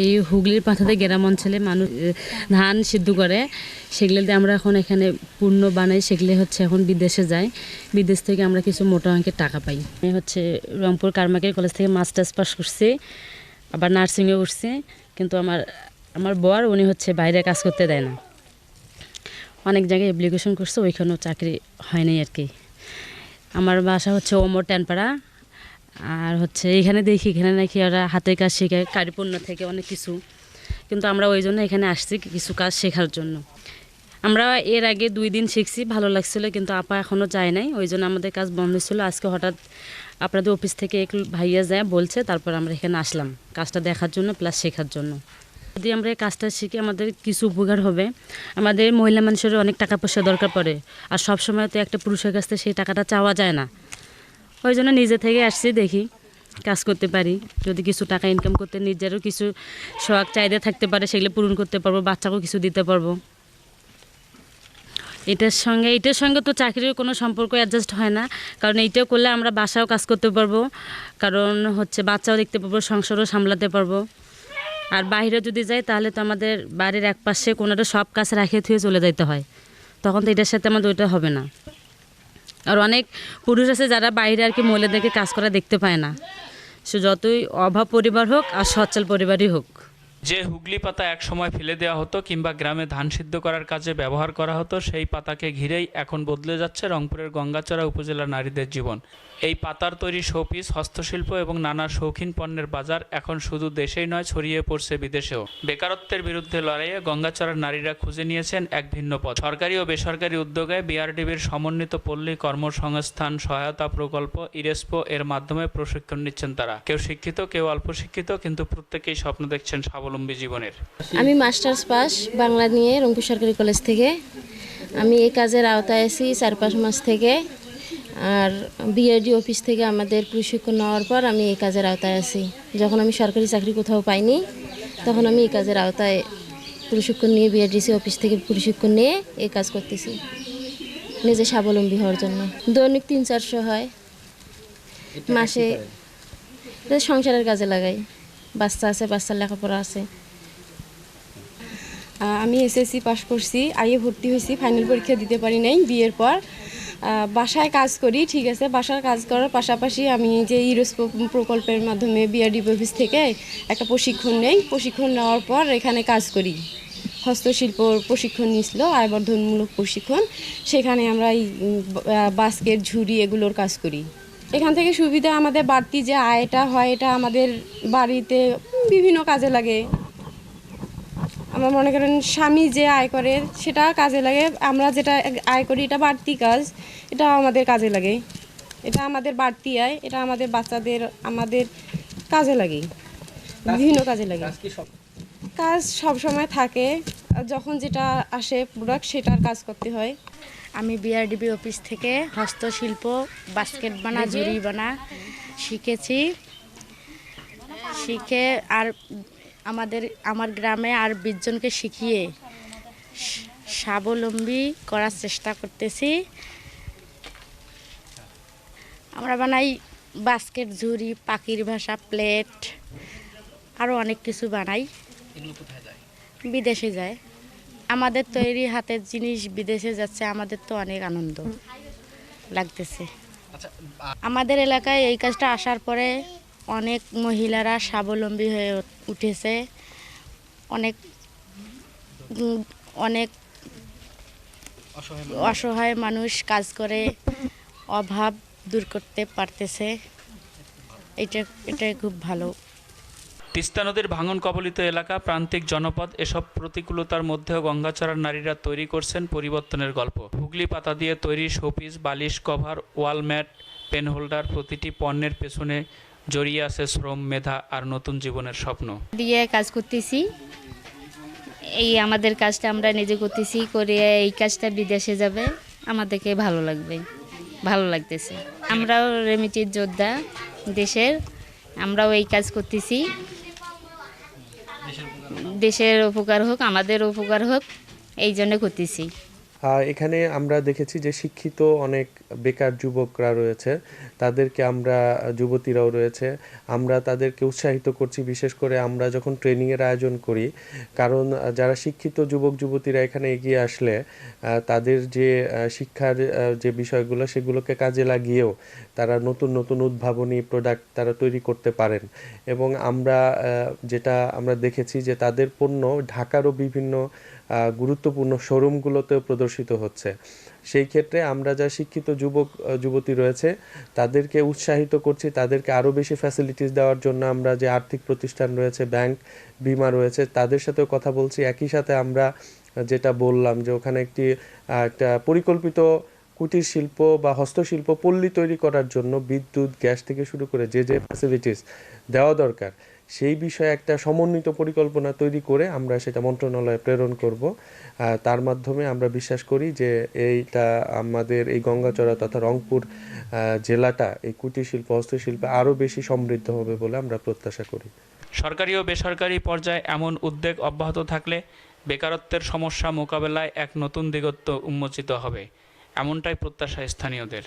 এই হুগলির পাথাতে গ্রাম অঞ্চলে মানুষ ধান সিদ্ধ করে, সেগুলোতে আমরা এখন এখানে পূর্ণ বানাই, সেগুলো হচ্ছে এখন বিদেশে যায়। বিদেশ থেকে আমরা কিছু মোটা অঙ্কের টাকা পাই। আমি হচ্ছে রংপুর কারমাকের কলেজ থেকে মাস্টার্স পাস করছি, আবার নার্সিংয়ে উঠছি কিন্তু আমার আমার বর উনি হচ্ছে বাইরে কাজ করতে দেয় না। অনেক জায়গায় অ্যাপ্লিকেশন করছে, ওইখানেও চাকরি হয়নি আর কি। আমার বাসা হচ্ছে ওমর ট্যানপাড়া আর হচ্ছে এখানে দেখি, এখানে নাকি ওরা হাতের কাজ শেখায় কারিপূর্ণ থেকে অনেক কিছু। কিন্তু আমরা ওই জন্য এখানে আসছি কিছু কাজ শেখার জন্য। আমরা এর আগে দুই দিন শিখছি, ভালো লাগছিল, কিন্তু আপা এখনও যায় নাই। ওই জন্য আমাদের কাজ বন্ধ ছিল। আজকে হঠাৎ আপনাদের অফিস থেকে এক ভাইয়া যায়, বলছে, তারপর আমরা এখানে আসলাম। কাজটা দেখার জন্য প্লাস শেখার জন্য। যদি আমরা এই কাজটা শিখি আমাদের কিছু উপকার হবে। আমাদের মহিলা মানুষেরও অনেক টাকা পয়সা দরকার পড়ে। আর সব সময় তো একটা পুরুষের কাছ থেকে সেই টাকাটা চাওয়া যায় না। ওই জন্য নিজে থেকে আসছি, দেখি কাজ করতে পারি। যদি কিছু টাকা ইনকাম করতে নিজেরও কিছু শখ, চাহিদা থাকতে পারে, সেগুলো পূরণ করতে পারব, বাচ্চাকেও কিছু দিতে পারব। এটার সঙ্গে এটার সঙ্গে তো চাকরির কোনো সম্পর্ক অ্যাডজাস্ট হয় না, কারণ এইটাও করলে আমরা বাসাও কাজ করতে পারব, কারণ হচ্ছে বাচ্চাও দেখতে পারব সংসারও সামলাতে পারব। আর বাইরে যদি যাই, তাহলে তো আমাদের বাড়ির এক পাশে কোনোটা সব কাজ রাখে থুয়ে চলে যাইতে হয়। তখন তো এটার সাথে আমাদের ওইটা হবে না। আর অনেক পুরুষ আছে যারা বাইরে আর কি মহিলাদেরকে কাজ করা দেখতে পায় না। সে যতই অভাব পরিবার হোক আর সচ্ছল পরিবারই হোক। যে হুগলি পাতা এক সময় ফেলে দেওয়া হতো কিংবা গ্রামে ধান সিদ্ধ করার কাজে ব্যবহার করা হতো, সেই পাতাকে ঘিরেই এখন বদলে যাচ্ছে রংপুরের গঙ্গাচড়া উপজেলার নারীদের জীবন। এই পাতার তৈরি শোপিস, হস্তশিল্প এবং নানা শৌখিন পণ্যের বাজার এখন শুধু দেশেই নয়, ছড়িয়ে পড়ছে বিদেশেও। বেকারত্বের বিরুদ্ধে লড়াইয়ে গঙ্গাচড়ার নারীরা খুঁজে নিয়েছেন এক ভিন্ন পথ। সরকারি ও বেসরকারি উদ্যোগে বিআরডিবির সমন্বিত পল্লী কর্মসংস্থান সহায়তা প্রকল্প ইরেসপো এর মাধ্যমে প্রশিক্ষণ নিচ্ছেন তারা। কেউ শিক্ষিত, কেউ অল্প শিক্ষিত, কিন্তু প্রত্যেকেই স্বপ্ন দেখছেন স্বাবলম্বী জীবনের। আমি মাস্টার্স পাস বাংলা নিয়ে রংপুর সরকারি কলেজ থেকে। আমি এই কাজের আওতায় আছি চার পাঁচ মাস থেকে। আর বিআরডি অফিস থেকে আমাদের প্রশিক্ষণ নেওয়ার পর আমি এই কাজের আওতায় আছি। যখন আমি সরকারি চাকরি কোথাও পাইনি তখন আমি এই কাজের আওতায় প্রশিক্ষণ নিয়ে বিআরডিসি অফিস থেকে প্রশিক্ষণ নিয়ে এই কাজ করতেছি। নিজে স্বাবলম্বী হওয়ার জন্য। দৈনিক তিন চারশো হয়। মাসে সংসারের কাজে লাগাই। বাচ্চা আছে, বাচ্চার লেখাপড়া আছে। আমি এসএসসি পাশ করছি, আইএ ভর্তি হয়েছি ফাইনাল পরীক্ষা দিতে পারি নাই, বিয়ের পর। বাসায় কাজ করি, ঠিক আছে, বাসার কাজ করার পাশাপাশি আমি যে ইউরোস প্রকল্পের মাধ্যমে বিআরডি অফিস থেকে একটা প্রশিক্ষণ নেই, প্রশিক্ষণ নেওয়ার পর এখানে কাজ করি। হস্তশিল্প প্রশিক্ষণ নিয়েছিল আয়বর্ধনমূলক প্রশিক্ষণ, সেখানে আমরা এই বাস্কেট, ঝুড়ি এগুলোর কাজ করি। এখান থেকে সুবিধা আমাদের বাড়তি যে আয়টা হয় এটা আমাদের বাড়িতে বিভিন্ন কাজে লাগে। আমার মনে করেন স্বামী যে আয় করে সেটা কাজে লাগে। আমরা যেটা আয় করি এটা বাড়তি কাজ এটা আমাদের কাজে লাগে। এটা আমাদের বাড়তি আয় এটা আমাদের বাচ্চাদের আমাদের কাজে লাগে। বিভিন্ন কাজে লাগে। কাজ সব? সময় থাকে। যখন যেটা আসে প্রোডাক্ট সেটার কাজ করতে হয়। আমি বিআরডিবি অফিস থেকে হস্তশিল্প বাস্কেট বানা ঝুড়ি বানা শিখেছি। শিখে আর আমাদের আমার গ্রামে আর বিশজনকে শিখিয়ে স্বাবলম্বী করার চেষ্টা করতেছি। আমরা বানাই বাস্কেট ঝুড়ি পাখির ভাষা প্লেট আরও অনেক কিছু বানাই। বিদেশে যায়। আমাদের তৈরি হাতের জিনিস বিদেশে যাচ্ছে আমাদের তো অনেক আনন্দ লাগতেছে। আমাদের এলাকায় এই কাজটা আসার পরে অনেক মহিলারা স্বাবলম্বী হয়ে উঠেছে। অনেক অনেক অসহায় মানুষ। কাজ করে অভাব দূর করতে পারতেছে। এটা এটাই খুব ভালো। তিস্তা নদীর ভাঙন কবলিত এলাকা, প্রান্তিক জনপদ, এসব প্রতিকূলতার মধ্যেও গঙ্গাচড়ার নারীরা তৈরি করছেন পরিবর্তনের গল্প। হুগলি পাতা দিয়ে তৈরি শোপিস, বালিশ, cover, wall mat, pen holder প্রতিটি পণ্যের পেছনে জড়িয়ে আছে শ্রম, মেধা আর নতুন জীবনের স্বপ্ন। দিয়ে কাজ করতেছি। এই আমাদের কাজটা আমরা নিজে করতেছি, করে এই কাজটা বিদেশে যাবে। আমাদেরকে ভালো লাগবে, ভালো লাগতেছে। আমরাও রেমিটির যোদ্ধা দেশের, আমরাও এই কাজ করতেছি। দেশের উপকার হোক আমাদের উপকার হোক এই জন্য করতেছি। এখানে আমরা দেখেছি যে শিক্ষিত অনেক বেকার যুবকরা রয়েছে। তাদেরকে আমরা, যুবতীরাও রয়েছে। আমরা তাদেরকে উৎসাহিত করছি, বিশেষ করে আমরা যখন ট্রেনিংয়ের আয়োজন করি, কারণ যারা শিক্ষিত যুবক, যুবতীরা এখানে এগিয়ে আসলে তাদের যে শিক্ষার যে বিষয়গুলো, সেগুলোকে কাজে লাগিয়েও তারা নতুন নতুন উদ্ভাবনী প্রোডাক্ট তারা তৈরি করতে পারেন। এবং আমরা যেটা আমরা দেখেছি যে তাদের পণ্য ঢাকারও বিভিন্ন গুরুত্বপূর্ণ শোরুমগুলোতেও প্রদর্শিত হচ্ছে। সেই ক্ষেত্রে আমরা যা শিক্ষিত যুবক যুবতী রয়েছে, তাদেরকে উৎসাহিত করছি, তাদেরকে আরও বেশি ফ্যাসিলিটিস দেওয়ার জন্য আমরা যে আর্থিক প্রতিষ্ঠান রয়েছে ব্যাংক বিমা রয়েছে, তাদের সাথেও কথা বলছি। একই সাথে আমরা যেটা বললাম যে ওখানে একটি একটা পরিকল্পিত কুটির শিল্প বা হস্তশিল্প পল্লী তৈরি করার জন্য বিদ্যুৎ, গ্যাস থেকে শুরু করে যে যে ফ্যাসিলিটিস দেওয়া দরকার সেই বিষয়ে একটা সমন্বিত পরিকল্পনা তৈরি করে আমরা সেটা মন্ত্রণালয়ে প্রেরণ করব। তার মাধ্যমে আমরা বিশ্বাস করি যে এইটা আমাদের এই গঙ্গাচড়া তথা রংপুর জেলাটা এই কুটির শিল্প হস্তশিল্পে আরও বেশি সমৃদ্ধ হবে বলে আমরা প্রত্যাশা করি। সরকারি ও বেসরকারি পর্যায়ে এমন উদ্যোগ অব্যাহত থাকলে বেকারত্বের সমস্যা মোকাবেলায় এক নতুন দিগত্ব উন্মোচিত হবে, এমনটাই প্রত্যাশা স্থানীয়দের।